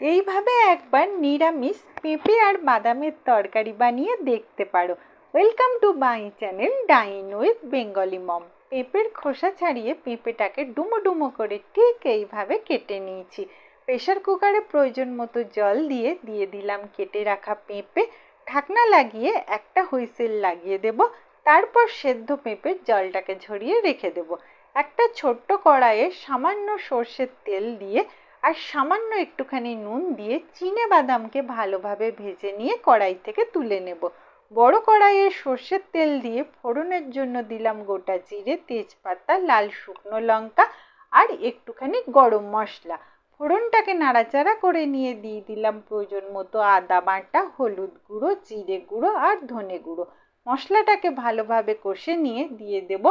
এইভাবে একবার নিরামিষ পেঁপে আর বাদামের তরকারি বানিয়ে দেখতে পারো। Welcome to my channel dine with Bengali mom পেঁপের খোসা ছাড়িয়ে পেঁপেটাকে ডুমো ডুমো করে ঠিক এইভাবে কেটে নিয়েছি। প্রেশার কুকারে প্রয়োজন মতো জল দিয়ে দিয়ে দিলাম কেটে রাখা পেঁপে। ঢাকনা লাগিয়ে একটা হুইসেল লাগিয়ে দেব। তারপর সেদ্ধ পেঁপে জলটাকে ঝরিয়ে রেখে দেব। একটা ছোট্ট কড়াইয়ে সামান্য সর্ষের তেল দিয়ে আর সামান্য একটুখানি নুন দিয়ে চিনে বাদামকে ভালোভাবে ভেজে নিয়ে কড়াই থেকে তুলে নেব। বড় কড়াইয়ে সর্ষের তেল দিয়ে ফোড়নের জন্য দিলাম গোটা জিরে, তেজপাতা, লাল শুকনো লঙ্কা আর একটুখানি গরম মশলা। ফোড়নটাকে নাড়াচাড়া করে নিয়ে দিয়ে দিলাম প্রয়োজন মতো আদা বাটা, হলুদ গুঁড়ো, জিরে গুঁড়ো আর ধনে গুঁড়ো। মশলাটাকে ভালোভাবে কষে নিয়ে দিয়ে দেব।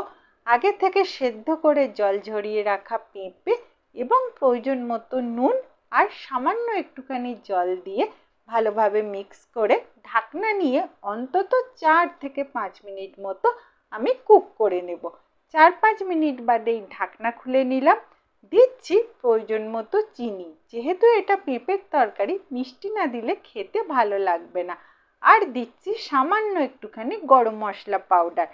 আগে থেকে সেদ্ধ করে জল ঝরিয়ে রাখা পেঁপে এবং প্রয়োজন মতো নুন আর সামান্য একটুখানি জল দিয়ে ভালোভাবে মিক্স করে ঢাকনা নিয়ে অন্তত চার থেকে পাঁচ মিনিট মতো আমি কুক করে নেব। চার পাঁচ মিনিট বাদেই ঢাকনা খুলে নিলাম। দিচ্ছি প্রয়োজন মতো চিনি। যেহেতু এটা পেঁপের তরকারি, মিষ্টি না দিলে খেতে ভালো লাগবে না। আর দিচ্ছি সামান্য একটুখানি গরম মশলা পাউডার।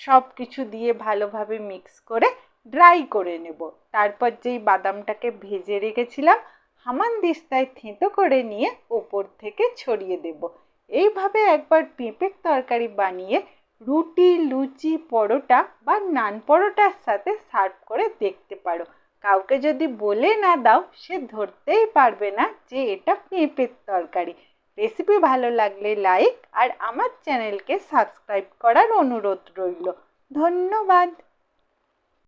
সব কিছু দিয়ে ভালোভাবে মিক্স করে ড্রাই করে নেব। তারপর যেই বাদামটাকে ভেজে রেখেছিলাম, হামান দিস্তায় থেঁতো করে নিয়ে ওপর থেকে ছড়িয়ে দেব। এইভাবে একবার পেঁপের তরকারি বানিয়ে রুটি, লুচি, পরোটা বা নান পরোটার সাথে সার্ভ করে দেখতে পারো। কাউকে যদি বলে না দাও, সে ধরতেই পারবে না যে এটা পেঁপের তরকারি। রেসিপি ভালো লাগলে লাইক আর আমার চ্যানেলকে সাবস্ক্রাইব করার অনুরোধ রইল। ধন্যবাদ।